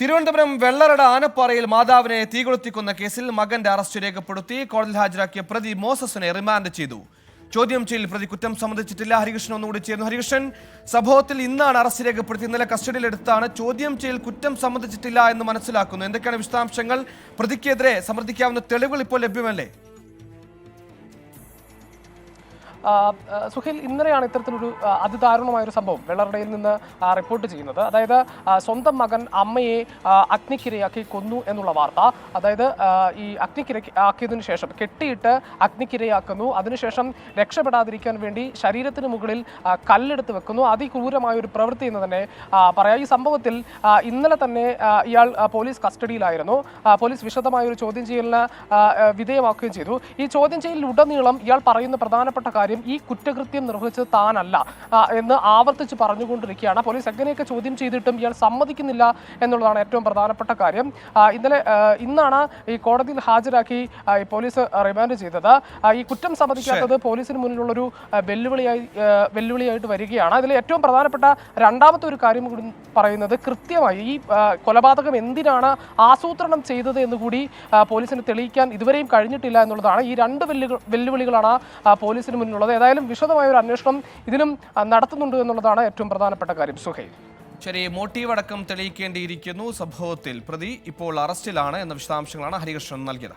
തിരുവനന്തപുരം വെള്ളറട ആനപ്പാറയിൽ മാതാവിനെ തീകൊളുത്തിക്കുന്ന കേസിൽ മകന്റെ അറസ്റ്റ് രേഖപ്പെടുത്തി കോടതിയിൽ ഹാജരാക്കിയ പ്രതി മോസസിനെ റിമാൻഡ് ചെയ്തു. ചോദ്യം ചെയ്യൽ പ്രതി കുറ്റം സംബന്ധിച്ചിട്ടില്ല ഹരികൃഷ്ണൻ ഒന്നുകൂടി ചേർന്നു ഹരികൃഷ്ണൻ സംഭവത്തിൽ ഇന്നാണ് അറസ്റ്റ് രേഖപ്പെടുത്തി. ഇന്നലെ കസ്റ്റഡിയിലെടുത്താണ്. ചോദ്യം ചെയ്യൽ കുറ്റം സംബന്ധിച്ചിട്ടില്ല എന്ന് മനസ്സിലാക്കുന്നു. എന്തൊക്കെയാണ് വിശദാംശങ്ങൾ? പ്രതിക്കെതിരെ സമർത്ഥിക്കാവുന്ന തെളിവുകൾ ഇപ്പോൾ ലഭ്യമല്ലേ? സുഹേൽ ഇന്നലെയാണ് ഇത്തരത്തിലൊരു അതിദാരുണമായൊരു സംഭവം വെള്ളറടയിൽ നിന്ന് റിപ്പോർട്ട് ചെയ്യുന്നത്. അതായത് സ്വന്തം മകൻ അമ്മയെ അഗ്നിക്കിരയാക്കി കൊന്നു എന്നുള്ള വാർത്ത. അതായത് ഈ അഗ്നിക്കിര ആക്കിയതിനു ശേഷം കെട്ടിയിട്ട് അഗ്നിക്കിരയാക്കുന്നു. അതിനുശേഷം രക്ഷപ്പെടാതിരിക്കാൻ വേണ്ടി ശരീരത്തിന് മുകളിൽ കല്ലെടുത്ത് വെക്കുന്നു. അതിക്രൂരമായ ഒരു പ്രവൃത്തി എന്ന് തന്നെ പറയാം. ഈ സംഭവത്തിൽ ഇന്നലെ തന്നെ ഇയാൾ പോലീസ് കസ്റ്റഡിയിലായിരുന്നു. പോലീസ് വിശദമായ ഒരു ചോദ്യം ചെയ്യലിന് വിധേയമാക്കുകയും ചെയ്തു. ഈ ചോദ്യം ചെയ്യലിൽ ഉടനീളം ഇയാൾ പറയുന്ന പ്രധാനപ്പെട്ട കാര്യം ഈ കുറ്റകൃത്യം നിർവഹിച്ചത് താനല്ല എന്ന് ആവർത്തിച്ച് പറഞ്ഞുകൊണ്ടിരിക്കുകയാണ്. പോലീസ് എങ്ങനെയൊക്കെ ചോദ്യം ചെയ്തിട്ടും ഇയാൾ സമ്മതിക്കുന്നില്ല എന്നുള്ളതാണ് ഏറ്റവും പ്രധാനപ്പെട്ട കാര്യം. ഇന്നലെ ഇന്നാണ് ഈ കോടതിയിൽ ഹാജരാക്കി ഈ പോലീസ് റിമാൻഡ് ചെയ്തത്. ഈ കുറ്റം സമ്മതിക്കാത്തത് പോലീസിന് മുന്നിലുള്ളൊരു വെല്ലുവിളിയായി വെല്ലുവിളിയായിട്ട് വരികയാണ്. അതിൽ ഏറ്റവും പ്രധാനപ്പെട്ട രണ്ടാമത്തെ ഒരു കാര്യം കൂടി പറയുന്നത് കൃത്യമായി ഈ കൊലപാതകം എന്തിനാണ് ആസൂത്രണം ചെയ്തത് എന്ന് കൂടി പോലീസിന് തെളിയിക്കാൻ ഇതുവരെയും കഴിഞ്ഞിട്ടില്ല എന്നുള്ളതാണ്. ഈ രണ്ട് വെല്ലുവിളികളാണ് പോലീസിന് പോലീസിന് മുന്നിലുള്ളത് ഏതായാലും വിശദമായ ഒരു അന്വേഷണം ഇതിനും നടത്തുന്നുണ്ട് എന്നുള്ളതാണ് ഏറ്റവും പ്രധാനപ്പെട്ട കാര്യം. സുഹൈൽ. ചെറിയ മോട്ടീവ് അടക്കം തെളിയിക്കേണ്ടിയിരിക്കുന്നു. സംഭവത്തിൽ പ്രതി ഇപ്പോൾ അറസ്റ്റിലാണ് എന്ന വിശദാംശങ്ങളാണ് ഹരികൃഷ്ണൻ നൽകിയത്.